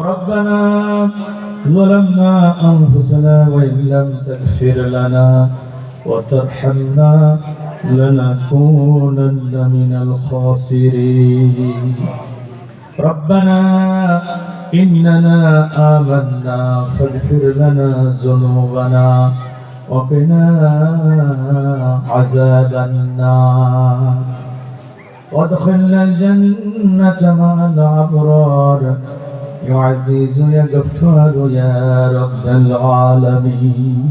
ربنا ظلمنا أنفسنا وإن لم تغفر لنا وترحمنا لنكونن من الخاسرين. ربنا إننا آمنا فاغفر لنا ذنوبنا وقنا عذاب النار. وادخلنا الجنة مع الأبرار. يا عزيز يا غفار يا رب العالمين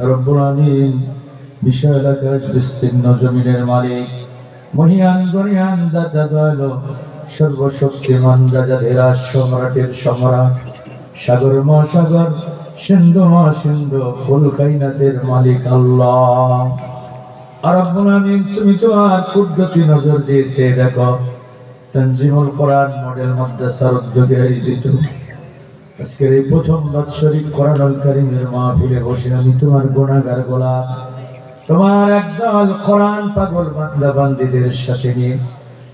رب العالمين বিশাল আকাশ বিস্তীর্ণ জমিনের মালিক মহিয়ান গরিয়ান দাদা দয়ালু সর্বশক্তিমান রাজা ধীরাজ সম্রাটের সম্রাট সাগর মহাসাগর সিন্ধু মহাসিন্ধু ফুল কাইনাতের মালিক আল্লাহ আর রব্বুল আলামিন তুমি তোমার কুদরতি নজর দিয়েছে দেখো তানজিমুল কোরআন মডেল মাদ্রাসার উদ্যোগে আয়োজিত। আজকের এই প্রথম বাৎসরিক কোরআনুল কারীমের মাহফিলে বসে আমি তোমার গুণাগার গোলাপ তোমার একদল কোরআন পাগল বান্দা বান্দিদের সাথে নিয়ে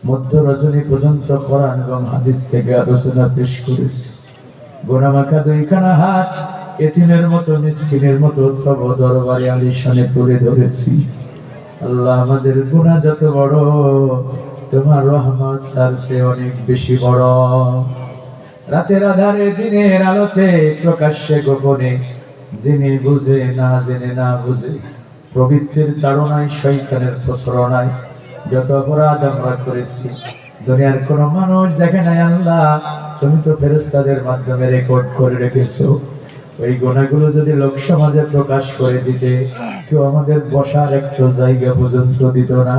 মধ্য রজনী পর্যন্ত কোরআন এবং হাদিস থেকে আলোচনা পেশ করেছি। গোনামাখা দুইখানা হাত এতিমের মতো, মিসকিনের মতো তব দরবারে আলিশানে তুলে ধরেছি। আল্লাহ আমাদের গুনাহ যত বড় তোমার রহমত তার সে অনেক বেশি বড়। রাতের আধারে, দিনের আলোতে প্রকাশ্যে গোপনে যিনি বুঝে, না জেনে না বুঝে, প্রবৃত্তির তাড়নায় শৈতানের প্রসরণায় যত অপরাধ আমরা করেছি, দুনিয়ার কোন মানুষ দেখে নাই আল্লাহ, তুমি তো ফেরেস্তাদের মাধ্যমে রেকর্ড করে রেখেছো। ওই গোনাগুলো যদি লোক সমাজে প্রকাশ করে দিতে, কেউ আমাদের বসার একটা জায়গা পর্যন্ত দিত না।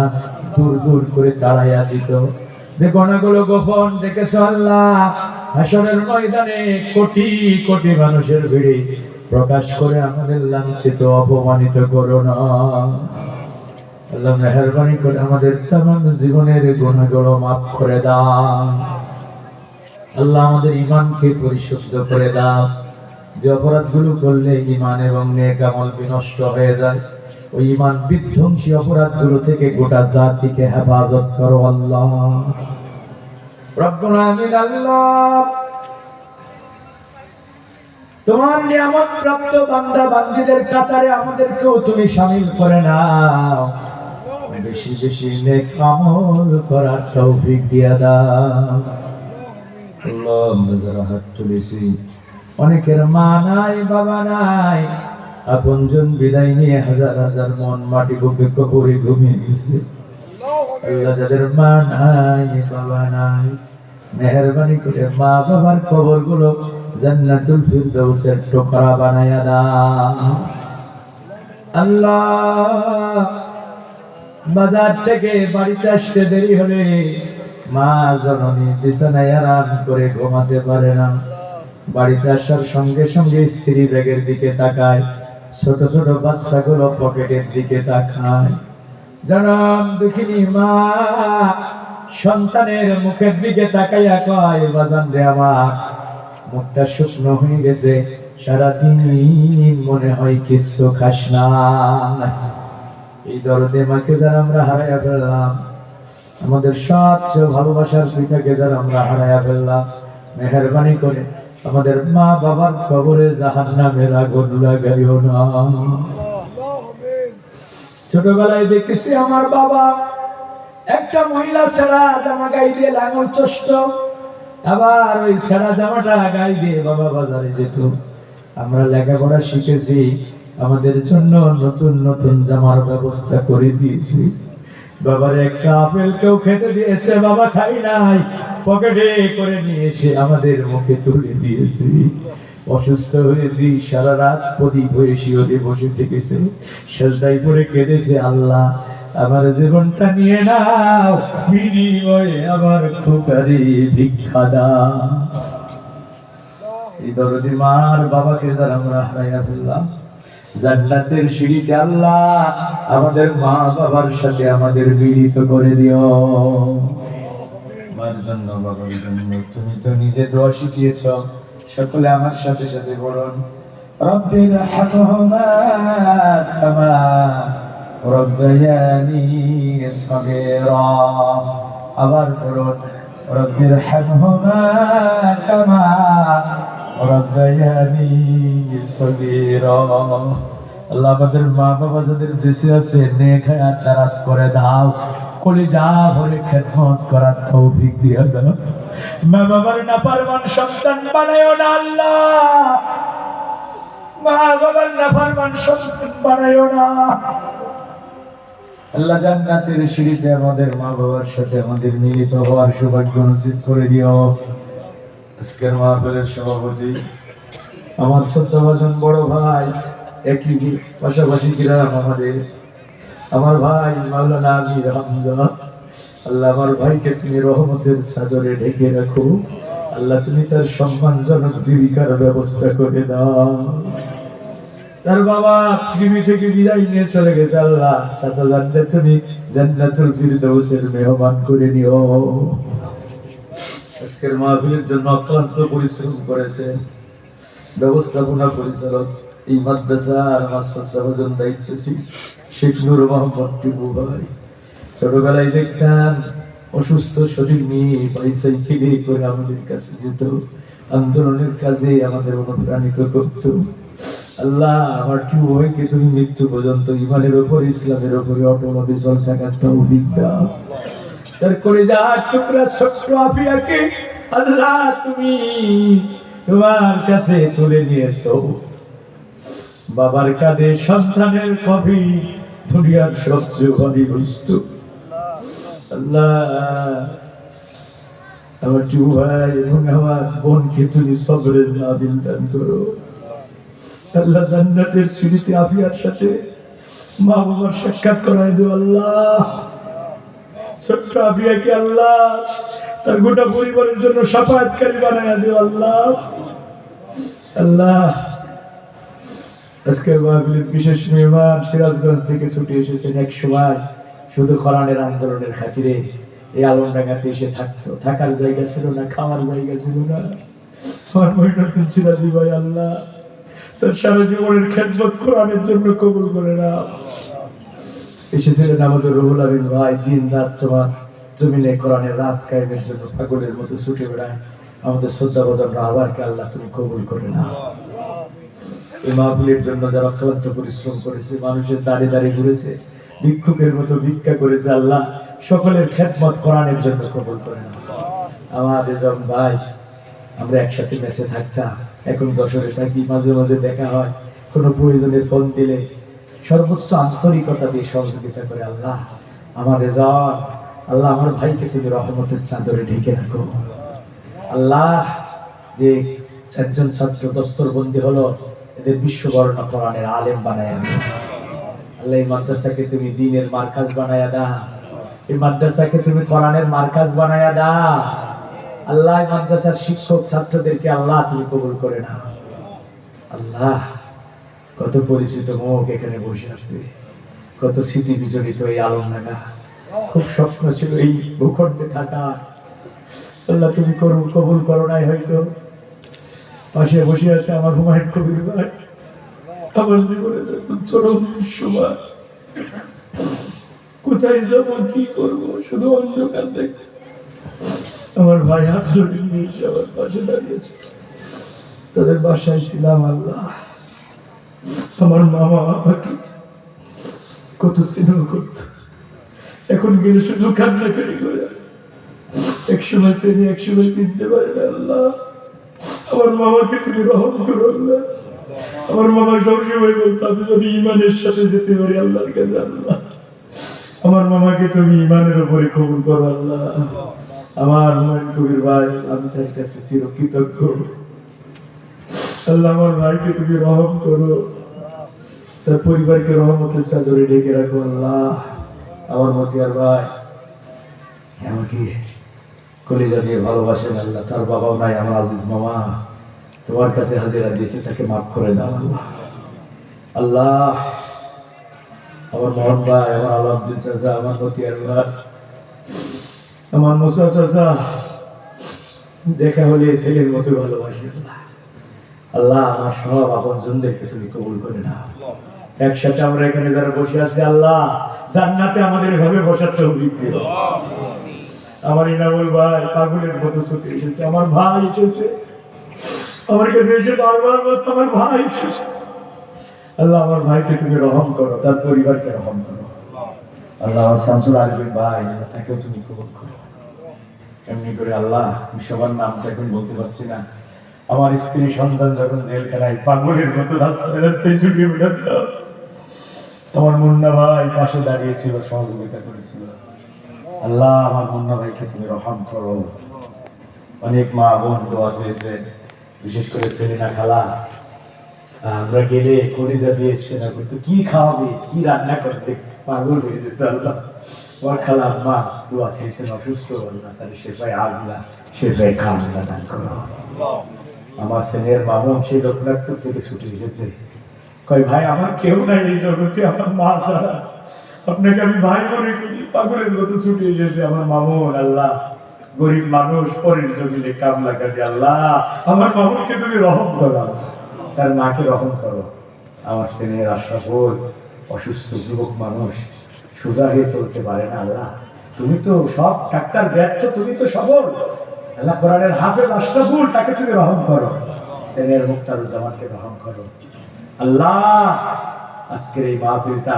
দূর দূর করে তাড়াইয়া দিত। যে গণাগুলো গোপন দেখেছ আল্লাহ? হাসরের ময়দানে কোটি কোটি মানুষের ভিড়ে প্রকাশ করে আমাদের লাঞ্ছিত, অপমানিত করো না। আল্লাহ মেহরবানি করে আমাদের জীবনের গুণাগুলো মাফ করে দাও। আল্লাহ আমাদের ইমানকে পরিশুদ্ধ করে দাও। যে অপরাধগুলো করলে ইমান এবং নেক আমল বিনষ্ট হয়ে যায় ওই ইমান বিধ্বংসী অপরাধগুলো থেকে গোটা জাতিকে হেফাজত করো আল্লাহ। রব্বুল আলামিন আল্লাহ। তোমার নিয়ামত প্রাপ্ত বান্দা বান্দিদের কাতারে আমাদেরকেও তুমি শামিল করে নাও। বেশি বেশি নেক আমল করার তৌফিক দিয়া দাও। আল্লাহ যারা হাত তুলেছি, অনেকের মা নাই, বাবা নাই আপনজন বিদায় নিয়ে হাজার হাজার মন মাটি বুকে কবরে ঘুমিয়ে গেছে। আল্লাহ যাদের মা নাই, বাবা নাই, মেহরবানি করে মা বাবার কবরগুলো জান্নাতুল ফিরদাউসের টুকরা বানায়া দাও। আল্লাহ, বাজার থেকে বাড়িতে আসতে দেরি হলে মা জননী বিছানায় আরাম করে ঘুমাতে পারে না। বাড়িতে আসার সঙ্গে সঙ্গে স্ত্রী ব্যাগের দিকে তাকায়। ছোট ছোট বাচ্চাগুলো পকেটের দিকে তাকায়। জনম দুঃখিনী মা, সন্তানের মুখের দিকে তাকাইয়া কয়, বাজান রে আমার, মুখটা শুকনো হয়ে গেছে, সারাদিন মনে হয় কিচ্ছু খাস না। এই দরদে মাকে যারা আমরা হারাইয়া ফেললাম, আমাদের সবচেয়ে ভালোবাসার পিতাকে যারা আমরা হারাইয়া ফেললাম, মেহরবানি করে আমাদের মা বাবার কবরে জাহান নামের আগুন লাগাইও না। ছোটবেলায় দেখেছি আমার বাবা একটা মহিলা ছেড়া জামা গাই দিয়ে লাঙল চষ্ট আবার ওই ছেড়া জামাটা গাই দিয়ে বাবা বাজারে যেত। আমরা লেখাপড়া শিখেছি, আমাদের জন্য নতুন নতুন জামার ব্যবস্থা করে দিয়েছি। বাবার, একটা আপেল কেউ খেতে দিয়েছে, বাবা খাই নাই। পকেটে করে নিয়ে এসে আমাদের মুখে তুলে দিয়েছি। অসুস্থ হয়েছি, সারা রাত প্রদীপ হয়ে বসে থেকেছে। সেজদাই করে কেঁদেছে আল্লাহ। আমার জীবনটা নিয়ে নাও, বিনিময়ে আমার খুকারি ভিক্ষা দাও। এই দরদি মার বাবাকে যারা আমরা হারাইয়া ফেললাম জান্নাতের সিঁড়িতে আল্লাহ আমাদের মা বাবার সাথে আমাদের মিলিত করে দিও। মার জন্য, বাবার তুমি তো নিজে দোয়া শিখিয়েছ। সকলে আমার সাথে সাথে বলুন রব্বির হাতহমা কামা রব্বায়ানি সগীরা। আবার বলুন রব্বির হাতহমা কামা আল্লাহ আমাদের মা বাবা যাদের আছে করে দাও। কলিজা ভরে খেদমত করার তৌফিক দিয়ে দাও। মা বাবার নাফরমান সন্তান না আল্লাহ। মা বাবার নাফরমান সন্তান না। আল্লাহ জান্নাতের সিঁড়িতে আমাদের মা বাবার সাথে আমাদের মিলিত হওয়ার সৌভাগ্য নসিব করে দিও। আজকের মাহফিলের সভাপতি, আমার সত্যভাজন বড় ভাই একই পাশাপাশি গ্রাম আমাদের। আমার ভাই মাওলানা আমির হামজা, আল্লাহ আমার ভাইকে তুমি রহমতের সাগরে ঢেকে রাখো। আল্লাহ তুমি তার সম্মানজনক জীবিকার ব্যবস্থা করে দাও। তার বাবা পৃথিবী থেকে বিদায় নিয়ে চলে গেছে আল্লাহ। চাচা জানলে তুমি জান্নাতুল ফিরদৌসের মেহমান করে নিও। আজকের মাহফিলের জন্য অক্লান্ত পরিশ্রম করেছে, ব্যবস্থাপনা পরিচালক এই মাদ্রাসা আর মাস্টার দায়িত্ব শেখ নুর মোহাম্মদ টিপু ভাই। ছোটবেলায় দেখতাম অসুস্থ শরীর নিয়ে বাইসাইকেলে করে আমাদের কাছে যেত, আন্দোলনের কাজে আমাদের অনুপ্রাণিত করত। আল্লাহ, আমার কি ভাইকে তুমি মৃত্যু পর্যন্ত ইমানের ওপর ইসলামের ওপরে অটোমোটি চল থাকার তৌফিক দাও। যা টুকরা আল্লাহ তুমি তোমার কাছে তুলে বাবার কাঁধে সন্তানের কবি দুনিয়ার আল্লাহ, আমার বোনকে তুমি সবরের দান করো। আল্লাহ জান্নাতের আফিয়ার সাথে মা বাবার সাক্ষাৎ করাই দিও আল্লাহ। ছোট্ট আফিয়াকে আল্লাহ তার গোটা পরিবারের জন্য সাফায়াতকারী বানায় দিও, আল্লাহ। আল্লাহ। বিশেষ মেহমান সিরাজগঞ্জ থেকে এসেছেন এক সময় শুধু খরানের আন্দোলনের খাতিরে। এই আলমডাঙ্গাতে এসে থাকতো। থাকার জায়গা ছিল না, খাওয়ার জায়গা ছিল না। আমার ভাই, আল্লাহ। তার সারা জীবনের খেদমত কোরআনের জন্য কবুল করে না এসেছিলেন আমাদের রহুল আমিন ভাই, দিন রাত তোমার জমিনে কোরআনের রাজ কায়েমের জন্য পাগলের মতো ছুটে বেড়ায়। আমাদের শ্রদ্ধা বদল রাহবারকে আল্লাহ তুমি কবুল করে না জন্য যারা পরিশ্রম করেছে, মানুষের দাঁড়িয়ে দাঁড়িয়ে ঘুরেছে, ভিক্ষুকের মতো ভিক্ষা করেছে আল্লাহ, সকলের খেদমত কোরআনের জন্য কবুল করে না আমার রেজম ভাই, আমরা একসাথে বেঁচে থাকতাম, এখন যশোরে থাকি, মাঝে মাঝে দেখা হয়, কোনো প্রয়োজনে ফোন দিলে সর্বোচ্চ আন্তরিকতা দিয়ে সহযোগিতা করে আল্লাহ, আমার রেজন আল্লাহ আমার ভাইকে তুমি রহমতের চাদরে ঢেকে রাখো। আল্লাহ যে একজন ছাত্র দস্তরবন্দি হলো, এদের বিশ্ববর্ণ কোরআনের আলেম বানায়। আল্লাহ এই মাদ্রাসাকে তুমি দিনের মার্কাজ বানায়া দা এই মাদ্রাসাকে তুমি কোরআনের মার্কাজ বানায়া দা আল্লাহ মাদ্রাসার শিক্ষক ছাত্রদেরকে আল্লাহ তুমি কবুল করে না আল্লাহ কত পরিচিত মুখ এখানে বসে আছে। কত স্মৃতি বিজড়িত এই আলমনাগা খুব স্বপ্ন ছিল এই ভূখণ্ডে থাকা। আল্লাহ, তুমি করু কবুল করো নাই হয়তো। পাশে বসে আছে আমার হুমায়ুন কবির ভাই। আমার জীবনে চরম সময় কোথায় যাব, কি করব, শুধু অন্ধকার দেখ। আমার ভাই হাত নিয়ে আমার পাশে দাঁড়িয়েছে। তাদের বাসায় ছিলাম আল্লাহ। আমার মামা আমাকে কত স্নেহ করতো। এখন গেলে শুধু কান্না করে করে এক সময় চেনে, এক সময় চিনতে পারে আল্লাহ। আমার মামাকে তুমি রহম করো আল্লাহ। আমার মামা সবসময় বলতো, আমি যদি ইমানের সাথে যেতে পারি, আল্লাহর কাছে আল্লাহ। আমার মামাকে তুমি ইমানের উপরে কবুল করো আল্লাহ। আমার হুমায়ুন কবির ভাই আমি তার কাছে চিরকৃতজ্ঞ। আল্লাহ আমার ভাইকে তুমি রহম করো। তার পরিবারকে রহমতের চাদরে ঢেকে রাখো, আল্লাহ। আমার মতিয়ার ভাই আমাকে কলিজা দিয়ে ভালোবাসেন আল্লাহ, তার বাবাও নাই, আমার আজিজ মামা। তোমার কাছে হাজিরা দিয়েছে, তাকে মাফ করে দাও, আল্লাহ। আল্লাহ, আমার মোহন ভাই, আমার আলাউদ্দিন চাচা, আমার মতিয়ার ভাই, আমার মুসা চাচা, দেখা হলে ছেলের মতো ভালোবাসি, আল্লাহ। আল্লাহ, আমার সব আপন জনদেরকে তুমি কবুল করে নাও। একসাথে আমরা এখানে যারা বসে আছি, আল্লাহ, জান্নাতে আমাদের এভাবে বসার তৌফিক দিও। আমার ইনামুল ভাই পাগলের মতো ছুটে এসেছে, আমার ভাই এসেছে। আমার কাছে এসে বারবার বলছে, আমার ভাই এসেছে। আল্লাহ, আমার ভাইকে তুমি রহম করো, তার পরিবারকে রহম করো। আল্লাহ, আমার শামসুল আসবেন ভাই, তাকেও তুমি কবুল করো। এমনি করে আল্লাহ সবার নাম তো এখন বলতে পারছি না। আমার স্ত্রী সন্তান যখন জেলখানায় পাগলের মতো রাস্তায় রাস্তায় ছুটে বেড়াতো আমার মুন্না ভাই পাশে দাঁড়িয়েছিল, সহযোগিতা করেছিল। আল্লাহ, আমার মুন্না ভাইকে তুমি রহম করো। অনেক মা বোন দোয়া চেয়েছে বিশেষ করে সেলিনা খালা। আমরা গেলে কলিজা দিয়ে সেনা করতো, কি খাওয়াবে? কি রান্না করতে পাগল হয়ে যেত আল্লাহ। আমার খালা মা দোয়া চেয়েছেন অসুস্থ, আল্লাহ তাহলে সে ভাই আসলা সে ভাই খাওয়া দান করো। আমার ছেলের মামুন সেই লোকনাথপুর থেকে ছুটে এসেছে। কয়, ভাই, আমার কেউ নাই এই জগতে, আমার মা ছাড়া। আপনাকে আমি ভাই মনে করি, পাগলের মতো ছুটে এসেছে আমার মামুন, আল্লাহ। গরিব মানুষ, পরের জমিনে কাম লাগাতে আল্লাহ। আমার মামুনকে তুমি রহম করো। তার মাকে রহম করো। আমার ছেলের আশরাফুল অসুস্থ যুবক মানুষ, সোজা হয়ে চলতে পারে না, আল্লাহ। তুমি তো সব ডাক্তার, ব্যর্থ, তুমি তো সবল। আল্লাহ কোরআনের হাফেজ আশরাফুল, তাকে তুমি রহম করো। ছেলের মুক্তারুজ্জামানকে রহম করো। আল্লাহ, আজকের এই মাহফিলটা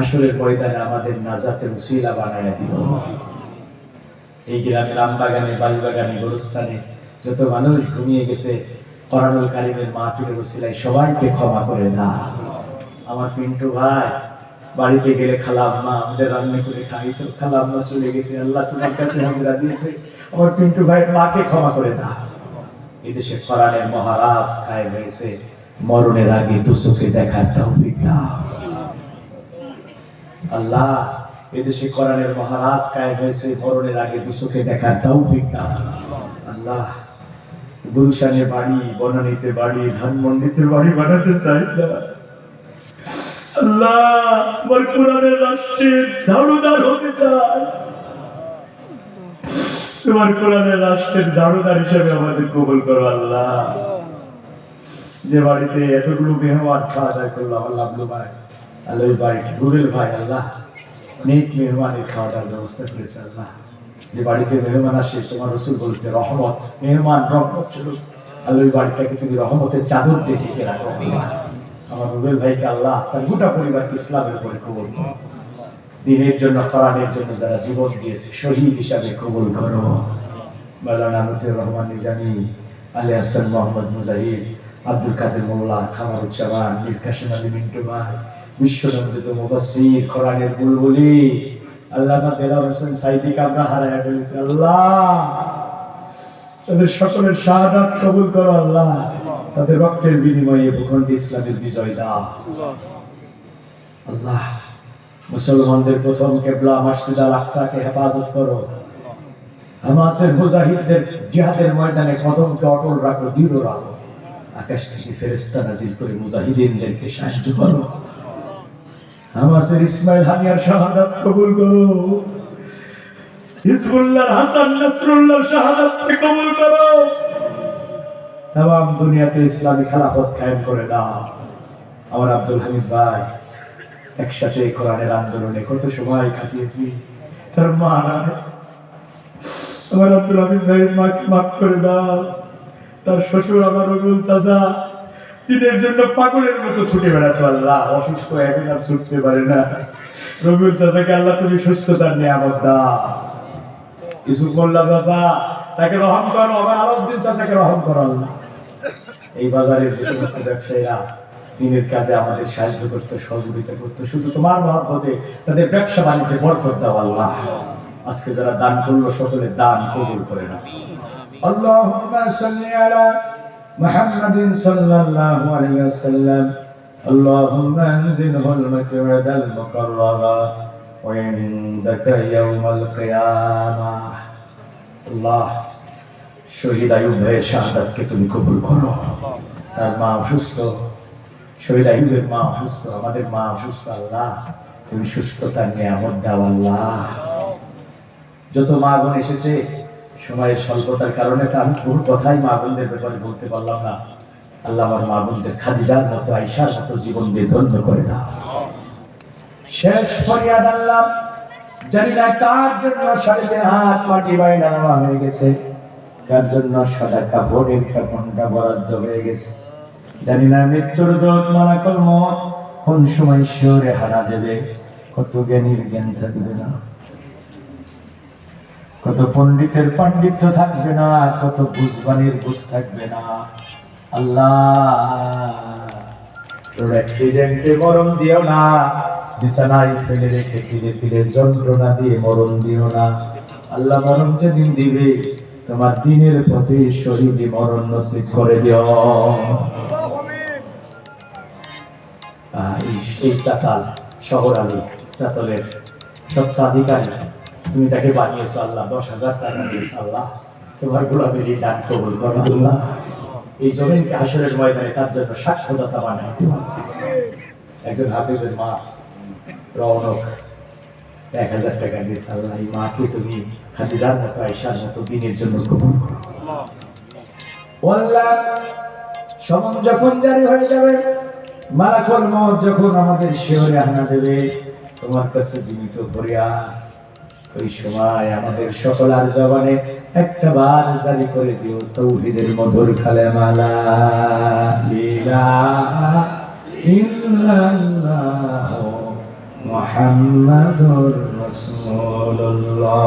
আসলের ময়দানে আমাদের নাজাতের উসিলা বানায় দিল এই গ্রামের আমবাগানে বাড়িবাগানে গোরস্থানে যত মানুষ ঘুমিয়ে গেছে করানুল কারিমের মাহফিলের উসিলায় সবাইকে ক্ষমা করে দা আমার পিন্টু ভাই, বাড়িতে গেলে খালাম্মা, আমাদের রান্না করে খাই তো, খালাম্মা চলে গেছে, আল্লাহ তোমার কাছে হাজিরা দিয়েছে। আমার পিন্টু ভাইয়ের মাকে ক্ষমা করে দা এদেশে কোরআনের মহারাজ খায় হয়েছে। মরণের আগে দুচোখে দেখার তৌফিক দাও। আল্লাহ এদেশে কোরআনের মহারাজ কায়ে হয়েছে। মরণের আগে দুচোখে দেখার তৌফিক দাও। আল্লাহ, গুলশানের বাড়ি, বনানীতে বাড়ি, ধানমন্ডিতে বাড়ি বানাতে চাই না। আল্লাহ, আমার কোরআনের রাষ্ট্রের ঝাড়ুদার হতে চায় তোমার কোরআনের রাষ্ট্রের ঝাড়ুদার হিসেবে আমাদের কবুল করো আল্লাহ। যে বাড়িতে এতগুলো মেহমান খাওয়া দাওয়া করল, আমার লাভলু ভাই আল্লাহ বাড়িটি রুবেল ভাই, আল্লাহ। অনেক মেহমানের খাওয়া দাওয়ার ব্যবস্থা করেছে আল্লাহ। যে বাড়িতে মেহমান আসে, তোমার রসুল বলছে, রহমত, মেহমান, রহমত স্বরূপ। আল্লাহ বাড়িটাকে তুমি রহমতের চাদর দিয়ে ঢেকে রাখো আমার রুবেল ভাইকে আল্লাহ তার গোটা পরিবারকে ইসলামের উপরে কবল করো। দিনের জন্য কোরআনের জন্য যারা জীবন দিয়েছে শহীদ হিসাবে কবুল করো। মাওলানা মতিউর রহমান নিজামী আলী হাসান মোহাম্মদ মুজাহিদ আব্দুল কাদের মোল্লা খামারুজ্জামান মীর কাসিম আলী মিন্টু ভাই বিশ্বনন্দিত মুবাসির কোরআনের বুলবুলি। আল্লামা দেলাওয়ার হোসেন সাইদিকে আমরা হারায় ফেলেছি। আল্লাহ! তাদের সকলের শাহাদাত কবুল করো আল্লাহ। তাদের রক্তের বিনিময়ে ভূখণ্ড ইসলামের বিজয় দাও। আল্লাহ। মুসলমানদের প্রথম কেবলা মসজিদ আল আকসাকে হেফাজত করো। হামাসের মুজাহিদদের জিহাদের ময়দানে কদমকে অটল রাখো, দৃঢ় রাখো। আকাশ থেকে ফেরেস্তা নাজিল করে মুজাহিদিনদেরকে সাহায্য করো। হামাসের ইসমাইল হানিয়ার শাহাদাত কবুল করো। হিজবুল্লাহর হাসান কবুল করো। তাম দুনিয়াতে ইসলামী খেলাফত কায়েম করে দাও। আমার আব্দুল হামিদ ভাই একসাথে কোরআনের আন্দোলনে কত সময় কাটিয়েছি, তার মা। আমার আব্দুল হামিদ ভাইয়ের মাকে মাফ করে দাও। তার শ্বশুর আমার রবিউল চাচা। দিনের জন্য পাগলের মতো ছুটে বেড়াতো আল্লাহ, অসুস্থ এখন আর ছুটতে পারে না। রবিউল চাচাকে আল্লাহ তুমি সুস্থ সুস্থতার নিয়ামত দাও। ইসুফ মোল্লা চাচা, তাকে রহম করো, আমার আলাউদ্দিন চাচাকে রহম করো আল্লাহ। এই বাজারের যে সমস্ত ব্যবসায়ীরা দিনের কাজে আমাদের সাহায্য করতে সহযোগিতা করতে শুধু তোমার মহাব্বতে তাদের ব্যবসা বাণিজ্যে বরকত দাও আল্লাহ আজকে যারা দান করলো সকলের দান কবুল করে না اللهم صل على محمد صلى الله عليه وسلم اللهم انزله المكرد المقرر وعندك يوم القيامة الله শহীদ আয়ুব ভাইয়ের শাহাদাতকে তুমি কবুল করো তার মা অসুস্থ শহীদ আয়ুবের মা অসুস্থ, আমাদের মা অসুস্থ, আল্লাহ। তুমি নিয়ামত দাও, আল্লাহ। যত মা বোন এসেছে, সময়ের স্বল্পতার কারণে তো আমি কোনো কথাই মা বোনদের ব্যাপারে বলতে পারলাম না। আল্লাহ আমার মা বোনদের খাদিজার মতো আইসার মতো জীবন দিয়ে ধন্য করে দাও। শেষ ফরিয়াদ আল্লাহ জানি না কার জন্য সাড়ে হাত মাটি বাইনা নেওয়া হয়ে গেছে। কার জন্য কাপড়ের কাপড়টা বরাদ্দ হয়ে গেছে। জানি না মৃত্যুর দোষ মালাকল মত কোন সময় শিওরে হারা দেবে, কত জ্ঞানীর জ্ঞান থাকবে না। কত পণ্ডিতের পাণ্ডিত্য থাকবে না, কত বুঝবানির বুঝ থাকবে না। আল্লাহ অ্যাক্সিডেন্টে মরণ দিও না, বিছানায় ফেলে রেখে যন্ত্রণা দিয়ে মরণ দিও না। আল্লাহ মরণ যেদিন দিবে, তোমার দিনের প্রতি শরীরে মরণ নসিব করে দিও। এই- চাতাল শহর আলী চাতালের সত্ত্বাধিকারী তুমি তাকে বানিয়েছো আল্লাহ দশ হাজার টাকা দিয়েছ আল্লাহ। তোমার গোলাপের এই দান কবুল করো। আল্লাহ। এই জমিনকে হাসরের ময়দানে তার জন্য সাক্ষ্যদাতা বানাই দিও একজন হাফিজের মা রৌনক এক হাজার টাকা দিয়েছে আল্লাহ এই মাকে তুমি খাদিজার মতো আইসার মতো দিনের জন্য কবুল করো। বললাম সমন যখন জারি হয়ে যাবে মালাকল মত যখন আমাদের শিওরে আনা দেবে, তোমার কাছে জীবিত ভরিয়া ওই সময় আমাদের সকলার জবানে একটা বার জারি করে দিও, তৌহিদের মধুর খালে মালা। ইলাহা ইল্লাল্লাহ মুহাম্মাদুর রাসূলুল্লাহ।